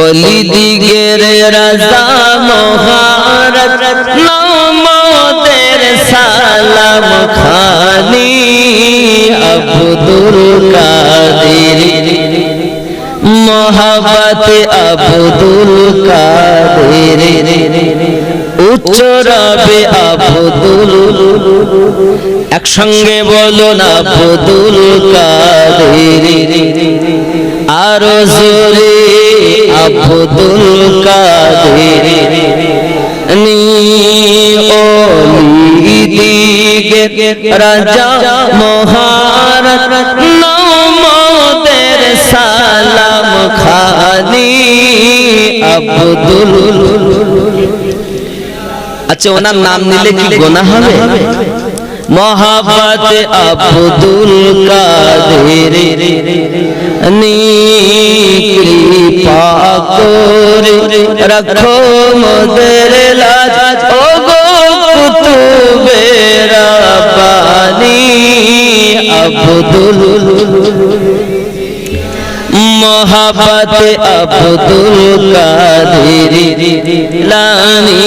অলি দিগের রাজা মহারত নমদের সালাম খানি আব্দুল কাদের। মহাবত আব্দুল কাদের। উচ্চ রবে আব্দুল। একসঙ্গে বলুন আব্দুল কাদের। আব্দুল কাদের নি ওলি দিগে রাজা মহারত নমদের সালাম খানি আব্দুল। আচ্ছা ওনার নাম নিলে কি গোনা হবে? মহাবত আব্দুল কাদের কৃপা রাখো মোদের লাজ ও গো কুতুবে রাব্বানি আব্দুল আব্দুল কাদের লানি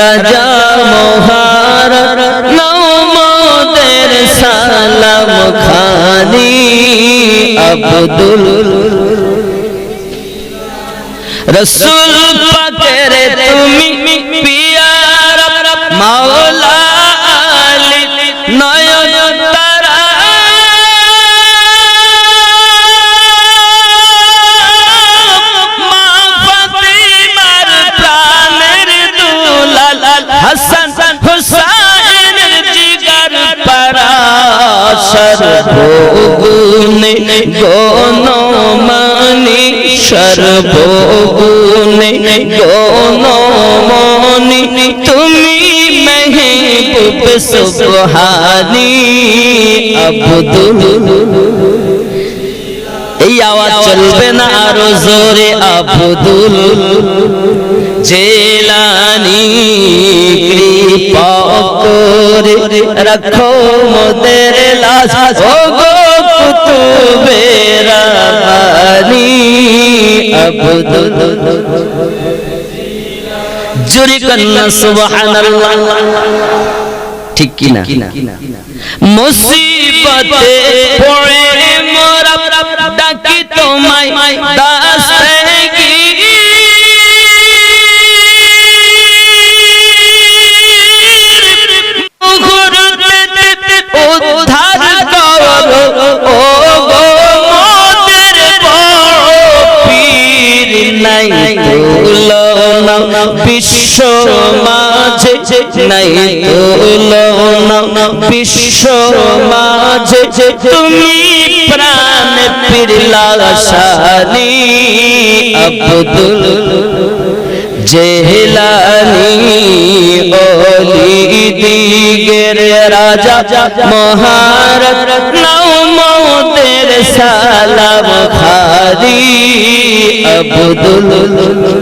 রাজা মোহার নমদের সালাম খানি আব্দুল। রসুল পাকের তুমি পিয়ার ভোগুনে গণমানি সর্বগুনে গণমনি, তুমি মেহবুব সুবহানি, আব্দুল। এই আওয়াজ চলবে না আরও জোরে, আব্দুল। জেলানি কৃপা করে রাখো মোদের লাশ। ও গো কুতুবে রাবানি আব্দুল জোরে কন্না ঠিক কি না? মুসিবতে পড়ে মোরা ডাকি তোমায় বিশ্ব মাঝে নাই তুলনা বিশ্ব মাঝে তুমি প্রাণ পিরলাশানি আব্দুল জেহলানি ওলি দিগের রাজা মহারত নমদের সালাম খাদি আব্দুল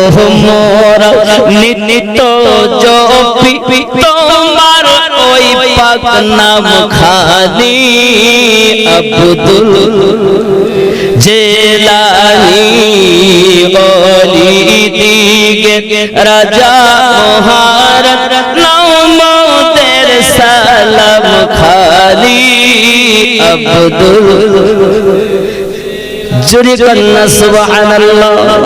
মোরা নিত জপি তোমার ওই পাক নাম খানি আব্দুল জেলানি ওলি দিগে রাজা মহারত নমদের সালাম খালি আব্দুল জুরি কন্না সুবহানাল্লাহ